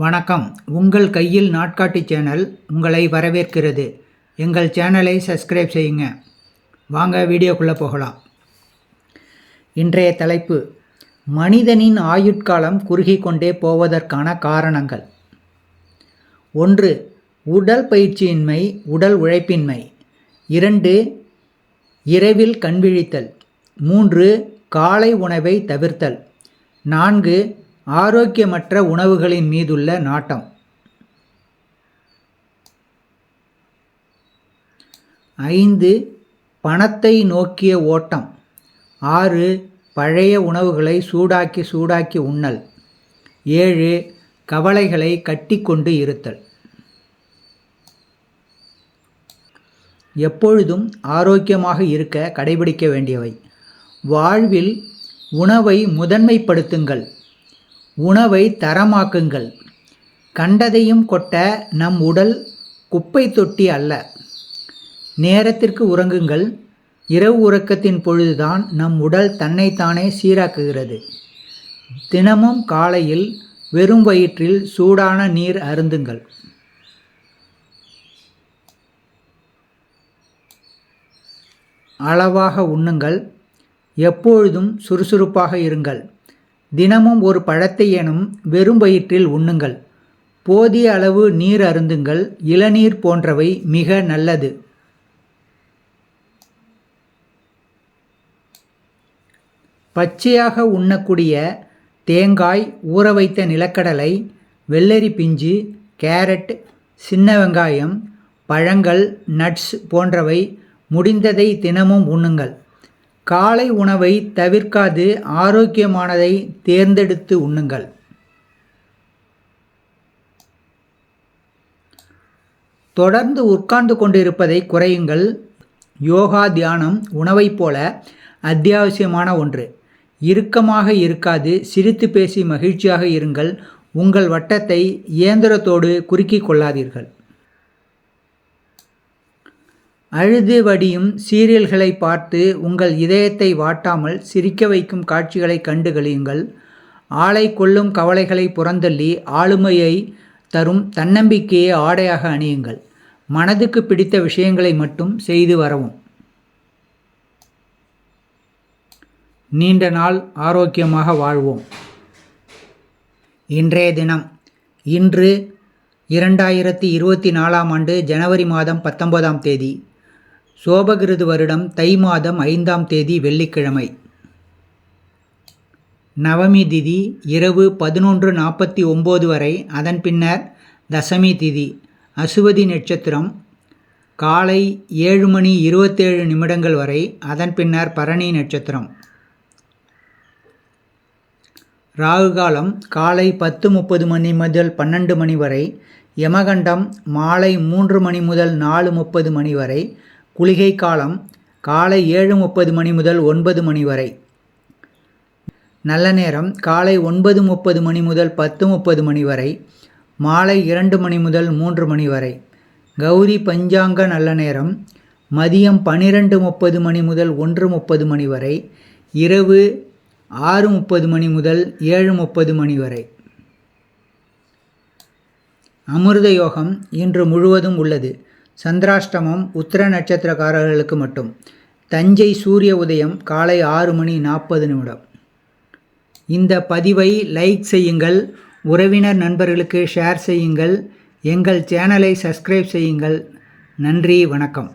வணக்கம். உங்கள் கையில் நாட்காட்டி சேனல் உங்களை வரவேற்கிறது. எங்கள் சேனலை சப்ஸ்கிரைப் செய்யுங்க. வாங்க வீடியோக்குள்ளே போகலாம். இன்றைய தலைப்பு மனிதனின் ஆயுட்காலம் குறுகி கொண்டே போவதற்கான காரணங்கள். ஒன்று உடல் பயிற்சியின்மை உடல் உழைப்பின்மை. இரண்டு இரவில் கண்விழித்தல் மூன்று காலை உணவை தவிர்த்தல். நான்கு ஆரோக்கியமற்ற உணவுகளின் மீதுள்ள நாட்டம். ஐந்து பணத்தை நோக்கிய ஓட்டம். ஆறு பழைய உணவுகளை சூடாக்கி சூடாக்கி உண்ணல். ஏழு கவலைகளை கட்டிக்கொண்டு இருத்தல். எப்பொழுதும் ஆரோக்கியமாக இருக்க கடைபிடிக்க வேண்டியவை. வாழ்வில் உணவை முதன்மைப்படுத்துங்கள். உணவை தரமாக்குங்கள். கண்டதையும் கொட்ட நம் உடல் குப்பை தொட்டி அல்ல. நேரத்திற்கு உறங்குங்கள். இரவு உறக்கத்தின் பொழுதுதான் நம் உடல் தன்னைத்தானே சீராக்குகிறது. தினமும் காலையில் வெறும் வயிற்றில் சூடான நீர் அருந்துங்கள். அளவாக உண்ணுங்கள். எப்பொழுதும் சுறுசுறுப்பாக இருங்கள். தினமும் ஒரு பழத்தை எனும் வெறும் வயிற்றில் உண்ணுங்கள். போதிய அளவு நீர் அருந்துங்கள். இளநீர் போன்றவை மிக நல்லது. பச்சையாக உண்ணக்கூடிய தேங்காய் ஊற வைத்த நிலக்கடலை வெள்ளரி பிஞ்சு கேரட் சின்ன வெங்காயம் பழங்கள் நட்ஸ் போன்றவை முடிந்ததை தினமும் உண்ணுங்கள். காலை உணவை தவிர்க்காது ஆரோக்கியமானதை தேர்ந்தெடுத்து உண்ணுங்கள். தொடர்ந்து உட்கார்ந்து கொண்டிருப்பதை குறையுங்கள். யோகா தியானம் உணவைப் போல அத்தியாவசியமான ஒன்று. இறுக்கமாக இருக்காது சிரித்து பேசி மகிழ்ச்சியாக இருங்கள். உங்கள் வட்டத்தை இயந்திரத்தோடு குறுக்கிக் கொள்ளாதீர்கள். அழுது வடியும் சீரியல்களை பார்த்து உங்கள் இதயத்தை வாட்டாமல் சிரிக்க வைக்கும் காட்சிகளை கண்டுகளியுங்கள். ஆளை கொள்ளும் கவலைகளை புறந்தள்ளி ஆளுமையை தரும் தன்னம்பிக்கையை ஆடையாக அணியுங்கள். மனதுக்கு பிடித்த விஷயங்களை மட்டும் செய்து வரவும். நீண்ட நாள் ஆரோக்கியமாக வாழ்வோம். இன்றைய தினம் இன்று இரண்டாயிரத்தி இருபத்தி நாலாம் ஆண்டு ஜனவரி மாதம் பத்தொன்பதாம் தேதி. சோபகிருது வருடம் தை மாதம் ஐந்தாம் தேதி வெள்ளிக்கிழமை. நவமி திதி இரவு பதினொன்று நாற்பத்தி ஒம்பது வரை. அதன் பின்னர் தசமி திதி. அசுவதி நட்சத்திரம் காலை ஏழு மணி இருபத்தேழு நிமிடங்கள் வரை. அதன் பின்னர் பரணி நட்சத்திரம். ராகு காலம் காலை பத்து முப்பது மணி முதல் பன்னெண்டு மணி வரை. யமகண்டம் மாலை மூன்று மணி முதல் நாலு முப்பது மணி வரை. குளிகை காலம் காலை ஏழு முப்பது மணி முதல் ஒன்பது மணி வரை. நல்ல நேரம் காலை ஒன்பது முப்பது மணி முதல் பத்து முப்பது மணி வரை. மாலை இரண்டு மணி முதல் மூன்று மணி வரை. கௌரி பஞ்சாங்க நல்ல நேரம் மதியம் பனிரெண்டு முப்பது மணி முதல் ஒன்று முப்பது மணி வரை. இரவு ஆறு முப்பது மணி முதல் ஏழு முப்பது மணி வரை. அமிர்த யோகம் இன்று முழுவதும் உள்ளது. சந்திராஷ்டமம் உத்திர நட்சத்திரக்காரர்களுக்கு மட்டும். தஞ்சை சூரிய உதயம் காலை ஆறு மணி நாற்பது நிமிடம். இந்த பதிவை லைக் செய்யுங்கள் உறவினர் நண்பர்களுக்கு ஷேர் செய்யுங்கள் எங்கள் சேனலை சப்ஸ்கிரைப் செய்யுங்கள். நன்றி வணக்கம்.